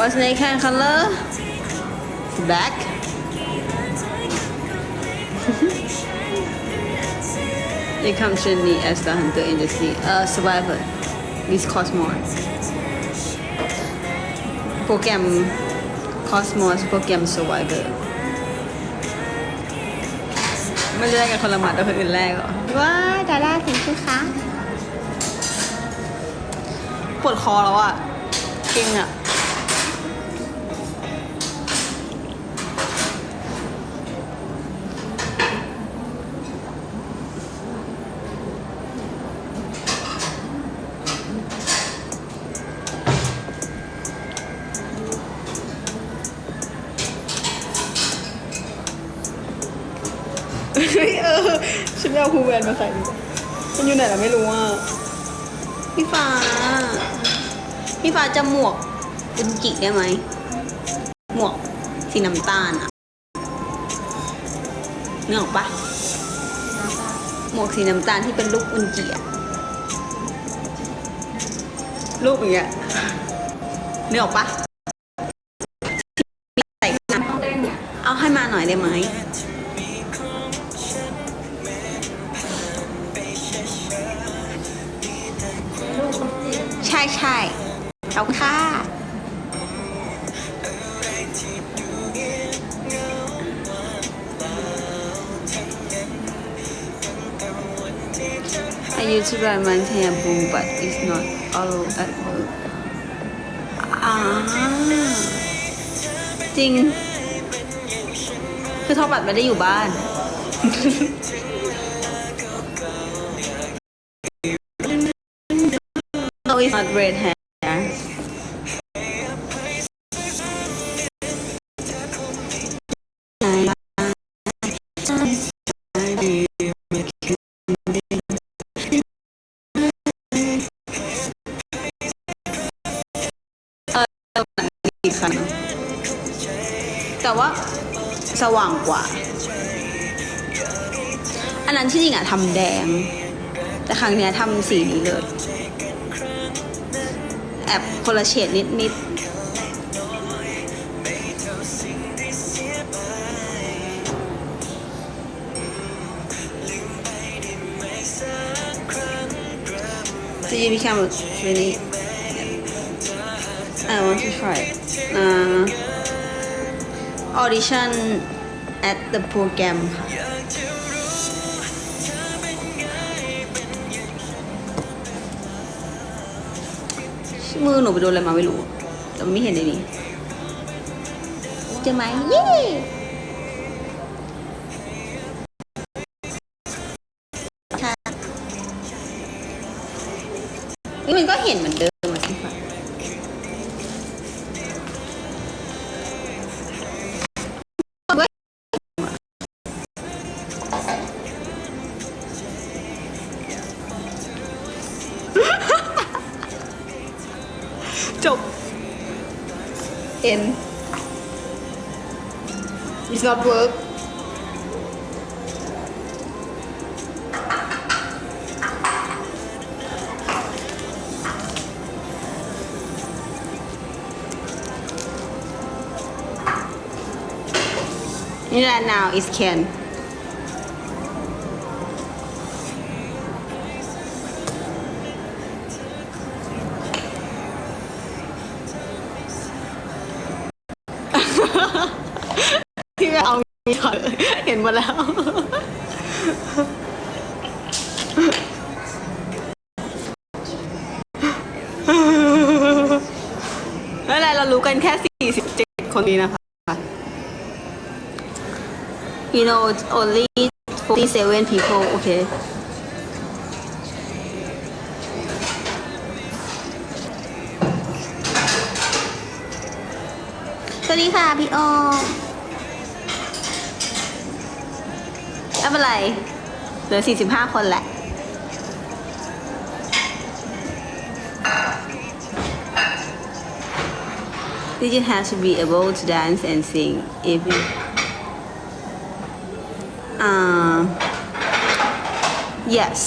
What's next hand color Black They come to me as the hunter in the sea uh survivor This Cosmos โปรแกรม Cosmos โปรแกรม Survivor ไม่ได้กันคนละหมัดแต่คนอื่นแรกเหรอว้ายดาราถึงคือคะปวดคอแล้วอะเก่งอะ เออฉันไม่เอาคูแวนมาใส่ดีกว่ามันอยู่ไหนเราไม่รู้อะพี่ฟ้า พี่ฟ้าจะหมวกอุนจิได้ไหม หมวกสีน้ำตาลอะนึกออกปะหมวกสีน้ำตาลที่เป็นรูปอุนจิอะรูปอย่างเงี้ยนึกออกปะใส่เอาให้มาหน่อยได้ไหม ช่ใช่เอาค่ะ I used to run my hair boom but it's not all at work อ่าจริง คือทอบัตไม่ได้อยู่บ้าน is not red hair. Uh, อีกครั้งแต่ว่าสว่างกว่า อันนั้นที่จริงอะทำแดง แต่ครั้งเนี้ยทำสีนี้เลย แอบคนละเฉดนิดนิดจะยีพี่แคมป์ช่วยนี่ I want to try uh, audition at the program ค่ะ มือหนูไปโดนอะไรมาไม่รู้ แต่ไม่เห็นในนี้เจอไหมเย้ค่ะนี่มันก็เห็นเหมือนเดิม N It's not work นี่แหละ now is Ken มดแล้ว ไม่เป็นไรเรารู้กันแค่ 47 คนนี้นะคะ You know only 47 people okay สวัสดีค่ะ พี่โอ เป็นไร เหลือ 45 คนแหละ Did you have to be able to dance and sing if you um yes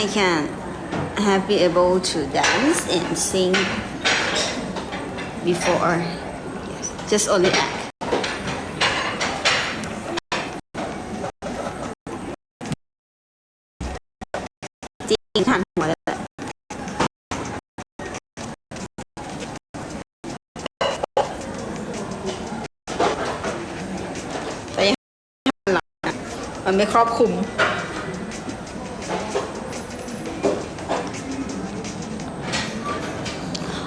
I can have been able to dance and sing before. Yes, just only act. มันไม่ครอบคลุม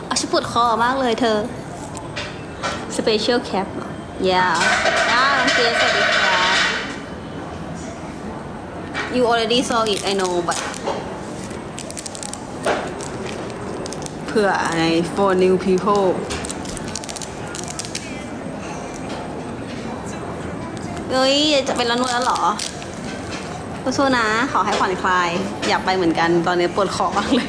อาฉันปวดคอมากเลยเธอ Special cap เหรอ Yeah อ่าน้องเกสวัสดีครับ You already saw it I know but เพื่อใน for new people เอ้ยจะเป็นละนวดแล้วเหรอสู้ๆนะ ขอให้ผ่อนคลาย อยากไปเหมือนกัน ตอนนี้ปวดคอมากเลย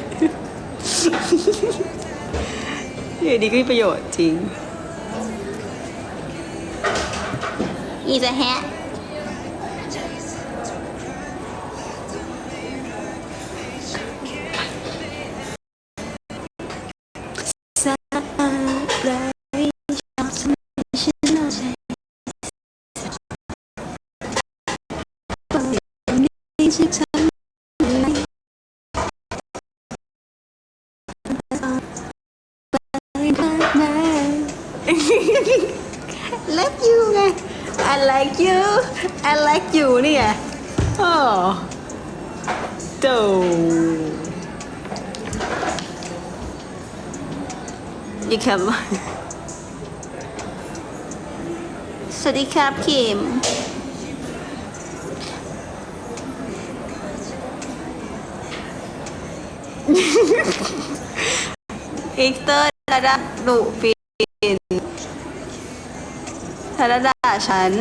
อยู่ดีก็มีประโยชน์จริง อีจะแฮะ ชิกฉันไม่ like you ไง I like you I like you เนี่ไงโอ้โตดีครับสวัสดีครับคิม อิกเตอร์ดาดาดุปีนดาดาด่าฉัน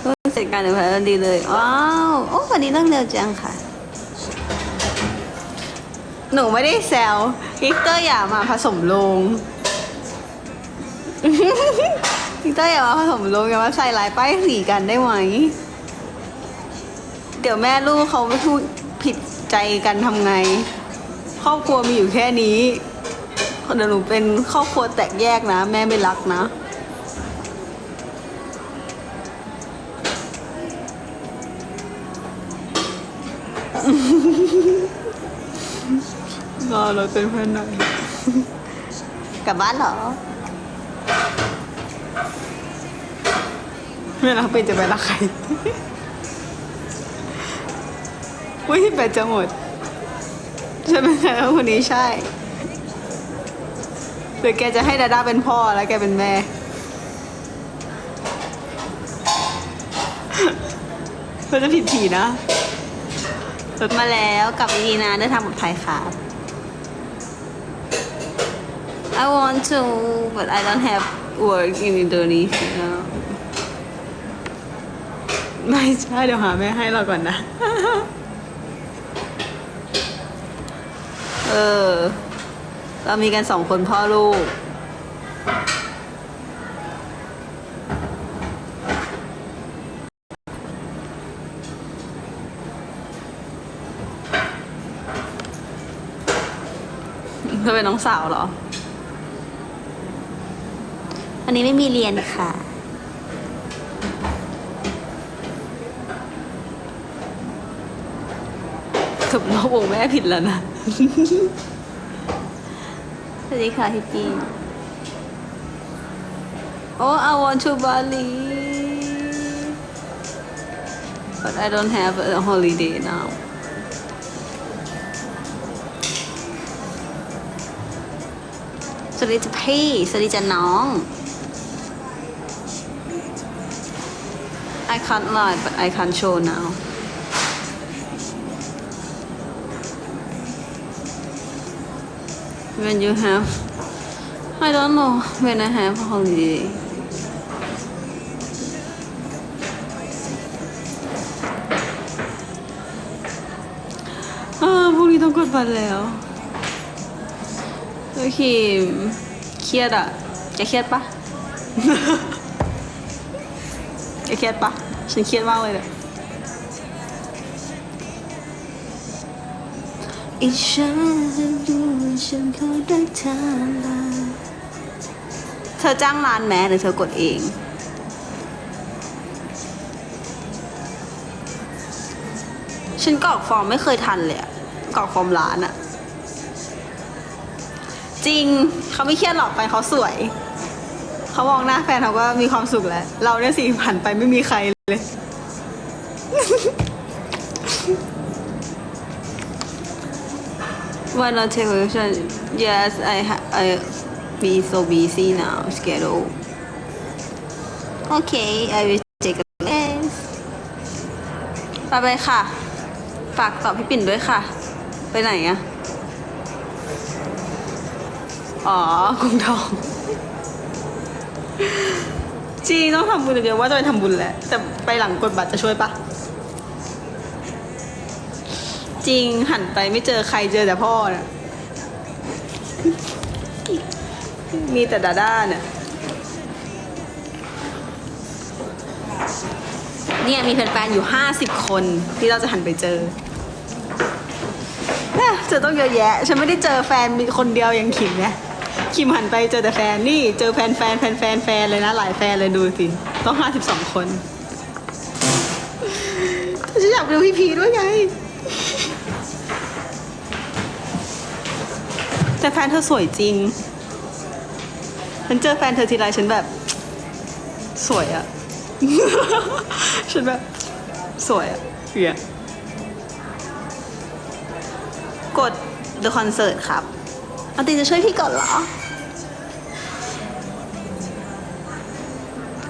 เพิ่งเสร็จการเดินทางดีเลย ว้าว โอ้วันนี้เรื่องเร็วจังค่ะ หนูไม่ได้แซวฮิกเตอร์อย่ามาผสมลง ฮิกเตอร์อย่ามาผสมลงอย่ามาใส่ลายป้ายสีกันได้ไหม เดี๋ยวแม่ลูกเขาไม่พูดผิดใจกันทำไง ครอบครัวมีอยู่แค่นี้เดี๋ยวหนูเป็นครอบครัวแตกแยกนะ แม่ไม่รักนะรอเราเป็นเพื่อนหน่อย กลับบ้านเหรอ ไม่รักเป็นจะไปรักใครอุ้ยแบตจะหมดใช่ไหมคะคนนี้ใช่ หรือแกจะให้ดาด้าเป็นพ่อแล้วแกเป็นแม่ ก็จะผิดผีนะรถมาแล้วกับดีนะเดินทางปลอดภัยครับ I want to but I don't have work in Indonesia ไม่ใช่เดี๋ยวหาแม่ให้เราก่อนนะ เออ เรามีกันสองคนพ่อลูก เธอเป็นน้องสาวเหรอ อันนี้ไม่มีเรียนค่ะ กับเราวงแม่ผิดแล้วนะ สวัสดีค่ะพี่ปีนโอ้ I want to Bali but I don't have a holiday now สวัสดีจ้ะพี่สวัสดีจ้ะน้อง I can't lie but I can't show now when you have I don't know when I have a holiday อ่าพรุ่งนี้ต้องกดบัตรแล้วโอเคเครียดอะจะเครียดปะเครียดปะฉันเครียดมากเลยเนี่ย อีฉันจะดูว่าฉันเขาได้ทำลาเธอจ้างร้านแม้หรือเธอกดเอง ฉันกรอกฟอร์มไม่เคยทันเลยอะกรอกฟอร์มร้านอะจริงเขาไม่เครียดหรอกแฟนเขาสวย เขามองหน้าแฟนเขาก็มีความสุขแล้ว เราเนี่ยสิผ่านไปไม่มีใครเลย Why not take a question? Yes, I ha- I be so busy now. Schedule. Okay, I will take a class. ไปไปค่ะ ฝากตอบพี่ปิ่นด้วยค่ะ ไปไหนอะอ๋อกรุงทอง จริงต้องทำบุญเดียวว่าจะไปทำบุญแหละ แต่ไปหลังกดบัตรจะช่วยปะ จริงหันไปไม่เจอใครเจอแต่พ่อนะมีแต่ดาด้าเนี่ยเนี่ยมีแฟนๆอยู่ห้าสิบคนที่เราจะหันไปเจอเจอต้องเยอะแยะ ฉันไม่ได้เจอแฟนมีคนเดียวอย่างขิมนะขิมหันไปเจอแต่แฟนนี่เจอแฟนแฟนแฟนแฟนแฟนเลยนะ หลายแฟนเลยดูสิ ต้องห้าสิบสองคนฉันอยากดูพี่พีด้วยไง แต่แฟนเธอสวยจริง ฉันเจอแฟนเธอทีไรฉันแบบ สวยอะ ฉันแบบ สวยอะเฮียกด The Concert ครับอาตินจะช่วยพี่ก่อนเหรอ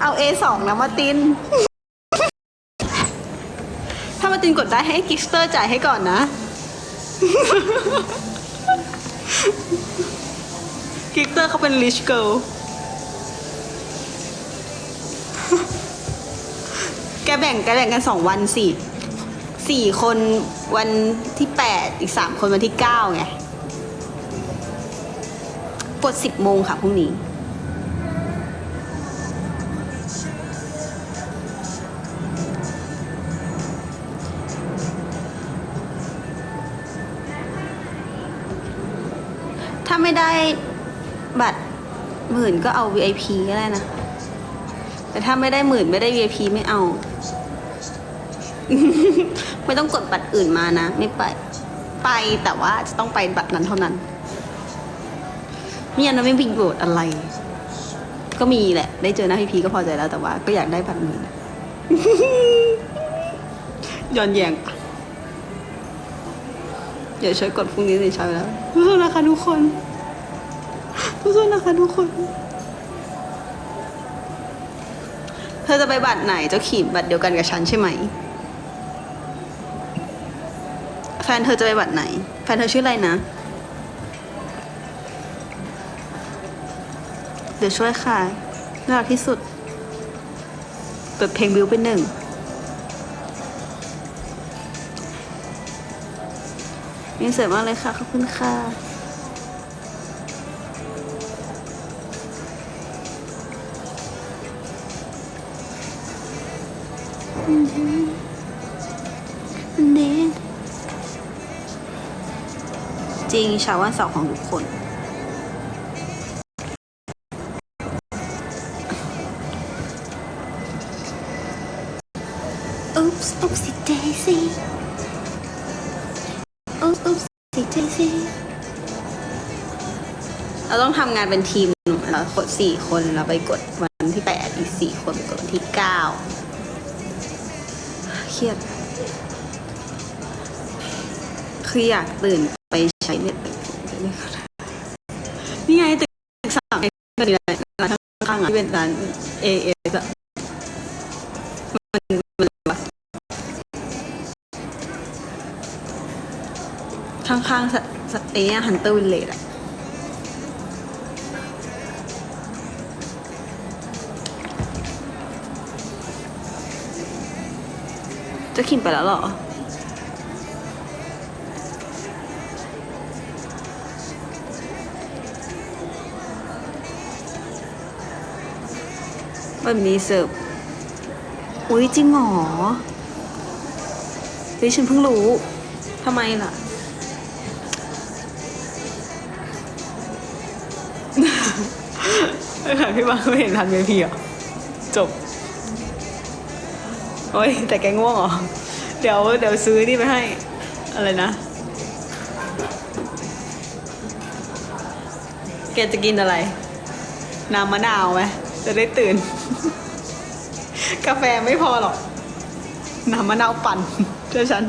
เอา A2 นะมาติน ถ้ามาตินกดได้ให้กิกสเตอร์จ่ายให้ก่อนนะ กิกเตอร์เขาเป็นลิชเกิลแกแบ่งแกแบ่งกันสองวันสิสี่คนวันที่แปดอีกสามคนวันที่เก้าไงกดสิบโมงค่ะพรุ่งนี้ ไม่ได้บัตรหมื่นก็เอา VIP ก็ได้นะ แต่ถ้าไม่ได้หมื่นไม่ได้ VIP ไม่เอา ไม่ต้องกดบัตรอื่นมานะ ไม่ไป ไปแต่ว่าจะต้องไปบัตรนั้นเท่านั้นเนี่ยนะไม่มีประโยชน์อะไร ก็มีแหละ ได้เจอหน้าพี่พีก็พอใจแล้วแต่ว่า ก็อยากได้บัตรหมื่นย้อนแยงปะเดี๋ยวช่วยกดพรุ่งนี้สิเช้าแล้วสู้ๆนะคะทุกคน สู้ๆนะคะทุกคน เธอจะไปบัตรไหนเจ้าขีมบัตรเดียวกันกับฉันใช่ไหม แฟนเธอจะไปบัตรไหน แฟนเธอชื่ออะไรนะ เดี๋ยวช่วยค่ะน่ารักที่สุด เปิดเพลงบิวเป็นหนึ่งมีเสริมมากเลยค่ะ ขอบคุณค่ะ จริงเช้าวันเสาร์ของทุกคน Oops, oopsie daisy. Oops, oopsie daisy. เราต้องทำงานเป็นทีมเรากดสี่คนเราไปกดวันที่แปดอีกสี่คนไปกดวันที่เก้าเครียดคืออยากตื่น ไปใช้เน็ตนี่ไงตึกสามก็ดีเลยร้านข้างๆอะที่เป็นร้านเอเอสอะมันมันวะข้างๆสัสเอะฮันเตอร์วิลเลจอะจะขิมไปแล้วเหรอ แบบนี้เสิร์ฟ อุ้ยจริงเหรอเฮ้ยฉันเพิ่งรู้ทำไมล่ะไม่ค่ะพี่บางไม่เห็นทันเวพีเหรอจบ โอ้ยแต่แกง่วงเหรอ เดี๋ยวเดี๋ยวซื้อนี่ไปให้ อะไรนะ แกจะกินอะไร น้ำมะนาวไหม จะได้ตื่น กาแฟไม่พอหรอกน้ำมะนาวปั่นเจ้าฉัน